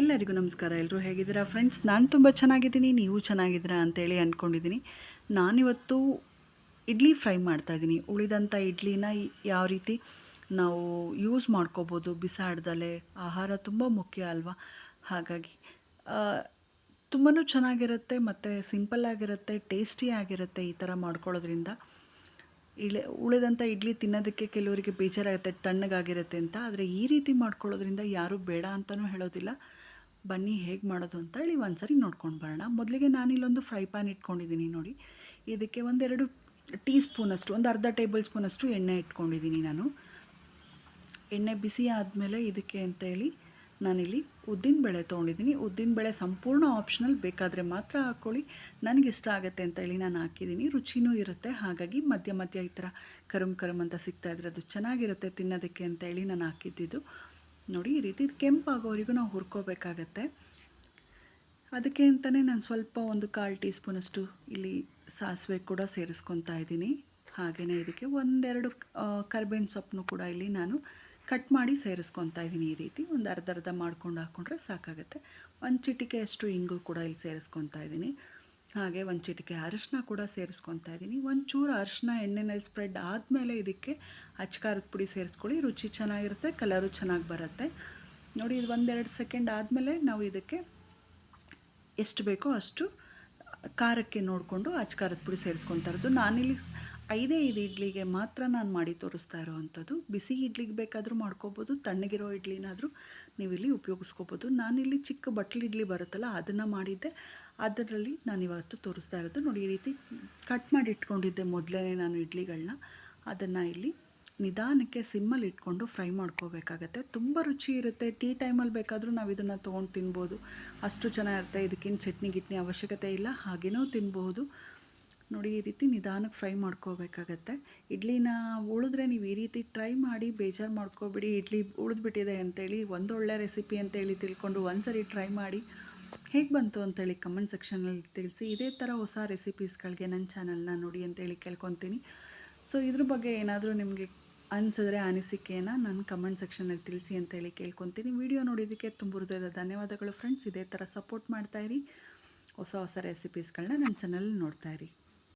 ಎಲ್ಲರಿಗೂ ನಮಸ್ಕಾರ. ಎಲ್ಲರೂ ಹೇಗಿದ್ದೀರಾ? ಫ್ರೆಂಡ್ಸ್ ನಾನು ತುಂಬ ಚೆನ್ನಾಗಿದ್ದೀನಿ. ನೀವು ಚೆನ್ನಾಗಿದ್ದೀರಾ ಅಂತೇಳಿ ಅಂದ್ಕೊಂಡಿದ್ದೀನಿ ನಾನಿವತ್ತು ಇಡ್ಲಿ ಫ್ರೈ ಮಾಡ್ತಾಯಿದ್ದೀನಿ ಉಳಿದಂಥ ಇಡ್ಲಿನ ಯಾವ ರೀತಿ ನಾವು ಯೂಸ್ ಮಾಡ್ಕೋಬೋದು. ಬಿಸಾಡ್ದಲೆ ಆಹಾರ ತುಂಬ ಮುಖ್ಯ ಅಲ್ವಾ? ಹಾಗಾಗಿ ತುಂಬಾ ಚೆನ್ನಾಗಿರುತ್ತೆ, ಮತ್ತು ಸಿಂಪಲ್ ಆಗಿರುತ್ತೆ ಟೇಸ್ಟಿ ಆಗಿರುತ್ತೆ ಈ ಥರ ಮಾಡ್ಕೊಳ್ಳೋದ್ರಿಂದ. ಇಳೆ ಉಳಿದಂಥ ಇಡ್ಲಿ ತಿನ್ನೋದಕ್ಕೆ ಕೆಲವರಿಗೆ ಬೇಜಾರಾಗುತ್ತೆ, ತಣ್ಣಗಾಗಿರುತ್ತೆ ಅಂತ. ಆದರೆ ಈ ರೀತಿ ಮಾಡ್ಕೊಳ್ಳೋದ್ರಿಂದ ಯಾರೂ ಬೇಡ ಅಂತಲೂ ಹೇಳೋದಿಲ್ಲ. ಬನ್ನಿ ಹೇಗೆ ಮಾಡೋದು ಅಂತ ಹೇಳಿ ಒಂದ್ಸರಿ ನೋಡ್ಕೊಂಡು ಬರೋಣ. ಮೊದಲಿಗೆ ನಾನಿಲ್ಲೊಂದು ಫ್ರೈ ಪ್ಯಾನ್ ಇಟ್ಕೊಂಡಿದ್ದೀನಿ ನೋಡಿ. ಇದಕ್ಕೆ ಒಂದೆರಡು ಟೀ ಸ್ಪೂನಷ್ಟು ಒಂದು ಅರ್ಧ ಟೇಬಲ್ ಸ್ಪೂನಷ್ಟು ಎಣ್ಣೆ ಇಟ್ಕೊಂಡಿದ್ದೀನಿ ನಾನು. ಎಣ್ಣೆ ಬಿಸಿ ಆದಮೇಲೆ ಇದಕ್ಕೆ ಅಂತೇಳಿ ನಾನಿಲ್ಲಿ ಉದ್ದಿನಬೇಳೆ ತೊಗೊಂಡಿದ್ದೀನಿ. ಉದ್ದಿನಬೇಳೆ ಸಂಪೂರ್ಣ ಆಪ್ಷನಲ್ ಬೇಕಾದರೆ ಮಾತ್ರ ಹಾಕ್ಕೊಳ್ಳಿ. ಇಷ್ಟ ಆಗುತ್ತೆ ಅಂತ ಹೇಳಿ ನಾನು ಹಾಕಿದ್ದೀನಿ. ರುಚಿನೂ ಇರುತ್ತೆ. ಹಾಗಾಗಿ ಮಧ್ಯ ಮಧ್ಯ ಈ ಥರ ಕರುಮ್ ಕರುಮ್ ಅಂತ ಸಿಗ್ತಾಯಿದ್ರೆ ಅದು ಚೆನ್ನಾಗಿರುತ್ತೆ ತಿನ್ನೋದಕ್ಕೆ ಅಂತ ಹೇಳಿ ನಾನು ಹಾಕಿದ್ದಿದ್ದು ನೋಡಿ, ಈ ರೀತಿ ಕೆಂಪಾಗೋವರೆಗೂ ನಾವು ಹುರ್ಕೋಬೇಕಾಗತ್ತೆ. ಅದಕ್ಕೆ ಅಂತಲೇ ನಾನು ಸ್ವಲ್ಪ ಒಂದು ಕಾಲು ಟೀ ಸ್ಪೂನಷ್ಟು ಇಲ್ಲಿ ಸಾಸಿವೆ ಕೂಡ ಸೇರಿಸ್ಕೊತಾ ಇದ್ದೀನಿ. ಹಾಗೆಯೇ ಇದಕ್ಕೆ ಒಂದೆರಡು ಕರ್ಬೇವಿನ ಸೊಪ್ಪನ್ನು ಕೂಡ ಇಲ್ಲಿ ನಾನು ಕಟ್ ಮಾಡಿ ಸೇರಿಸ್ಕೊತಾ ಇದ್ದೀನಿ ಈ ರೀತಿ. ಒಂದು ಅರ್ಧ ಅರ್ಧ ಮಾಡ್ಕೊಂಡು ಹಾಕ್ಕೊಂಡ್ರೆ ಸಾಕಾಗುತ್ತೆ. ಒಂದು ಚಿಟಿಕೆಯಷ್ಟು ಇಂಗು ಕೂಡ ಇಲ್ಲಿ ಸೇರಿಸ್ಕೊತಾ ಇದ್ದೀನಿ ಹಾಗೆ ಒಂದು ಚಿಟಿಕೆ ಅರಿಶಿನ ಕೂಡ ಸೇರಿಸ್ಕೊತಾ ಇದ್ದೀನಿ ಚೂರು ಅರಿಶಿನ ಎಣ್ಣೆನಲ್ಲಿ ಸ್ಪ್ರೆಡ್ ಆದಮೇಲೆ ಇದಕ್ಕೆ ಅಚ್ಕಾರದ ಪುಡಿ ಸೇರಿಸ್ಕೊಳ್ಳಿ. ರುಚಿ ಚೆನ್ನಾಗಿರುತ್ತೆ ಕಲರು ಚೆನ್ನಾಗಿ ಬರುತ್ತೆ. ನೋಡಿ, ಇದು ಒಂದೆರಡು ಸೆಕೆಂಡ್ ಆದಮೇಲೆ ನಾವು ಇದಕ್ಕೆ ಎಷ್ಟು ಬೇಕೋ ಅಷ್ಟು ಖಾರಕ್ಕೆ ನೋಡಿಕೊಂಡು ಅಚ್ಕಾರದ ಪುಡಿ ಸೇರಿಸ್ಕೊತಾ ಇರೋದು. ನಾನಿಲ್ಲಿ ಐದೇ ಐದು ಇಡ್ಲಿಗೆ ಮಾತ್ರ ನಾನು ಮಾಡಿ ತೋರಿಸ್ತಾ ಇರೋವಂಥದ್ದು. ಬಿಸಿ ಇಡ್ಲಿಗೆ ಬೇಕಾದರೂ ಮಾಡ್ಕೋಬೋದು, ತಣ್ಣಗಿರೋ ಇಡ್ಲಿನಾದರೂ ನೀವಿಲ್ಲಿ ಉಪಯೋಗಿಸ್ಕೋಬೋದು. ನಾನಿಲ್ಲಿ ಚಿಕ್ಕ ಬಟ್ಲು ಇಡ್ಲಿ ಬರುತ್ತಲ್ಲ, ಅದನ್ನು ಮಾಡಿದ್ದೆ. ಅದರಲ್ಲಿ ನಾನು ಇವತ್ತು ತೋರಿಸ್ತಾ ಇರೋದು. ನೋಡಿ, ಈ ರೀತಿ ಕಟ್ ಮಾಡಿ ಇಟ್ಕೊಂಡಿದ್ದೆ ಮೊದಲೇ ನಾನು ಇಡ್ಲಿಗಳನ್ನ ಅದನ್ನು ಇಲ್ಲಿ ನಿಧಾನಕ್ಕೆ ಸಿಮ್ಮಲ್ಲಿ ಇಟ್ಕೊಂಡು ಫ್ರೈ ಮಾಡ್ಕೋಬೇಕಾಗತ್ತೆ. ತುಂಬ ರುಚಿ ಇರುತ್ತೆ. ಟೀ ಟೈಮಲ್ಲಿ ಬೇಕಾದರೂ ನಾವು ಇದನ್ನು ತೊಗೊಂಡು ತಿನ್ಬೋದು. ಅಷ್ಟು ಚೆನ್ನಾಗಿರುತ್ತೆ. ಇದಕ್ಕಿಂತ ಚಟ್ನಿ, ಗಿಟ್ನಿ ಅವಶ್ಯಕತೆ ಇಲ್ಲ. ಹಾಗೇನೂ ತಿನ್ಬೋದು. ನೋಡಿ ಈ ರೀತಿ ನಿಧಾನಕ್ಕೆ ಫ್ರೈ ಮಾಡ್ಕೋಬೇಕಾಗತ್ತೆ. ಇಡ್ಲಿನ ಉಳಿದ್ರೆ ನೀವು ಈ ರೀತಿ ಟ್ರೈ ಮಾಡಿ ಬೇಜಾರು ಮಾಡ್ಕೋಬಿಡಿ. ಇಡ್ಲಿ ಉಳಿದ್ಬಿಟ್ಟಿದೆ ಅಂತೇಳಿ ಒಂದೊಳ್ಳೆ ರೆಸಿಪಿ ಅಂತೇಳಿ ತಿಳ್ಕೊಂಡು ಒಂದು ಸರಿ ಟ್ರೈ ಮಾಡಿ ಹೇಗೆ ಬಂತು ಅಂತೇಳಿ ಕಮೆಂಟ್ ಸೆಕ್ಷನಲ್ಲಿ ತಿಳಿಸಿ. ಇದೇ ಥರ ಹೊಸ ರೆಸಿಪೀಸ್ಗಳಿಗೆ ನನ್ನ ಚಾನಲ್ನ ನೋಡಿ ಅಂತೇಳಿ ಕೇಳ್ಕೊತೀನಿ. ಸೊ, ಇದ್ರ ಬಗ್ಗೆ ಏನಾದರೂ ನಿಮಗೆ ಅನಿಸಿದ್ರೆ ಅನಿಸಿಕೆನ ನಾನು ಕಮೆಂಟ್ ಸೆಕ್ಷನಲ್ಲಿ ತಿಳಿಸಿ ಅಂತೇಳಿ ಕೇಳ್ಕೊತೀನಿ. ವಿಡಿಯೋ ನೋಡಿದ್ದಕ್ಕೆ ತುಂಬ ಹೃದಯದ ಧನ್ಯವಾದಗಳು. ಫ್ರೆಂಡ್ಸ್, ಇದೇ ಥರ ಸಪೋರ್ಟ್ ಮಾಡ್ತಾಯಿರಿ ಹೊಸ ಹೊಸ ರೆಸಿಪೀಸ್ಗಳನ್ನ ನನ್ನ ಚಾನಲ್ ನೋಡ್ತಾಯಿರಿ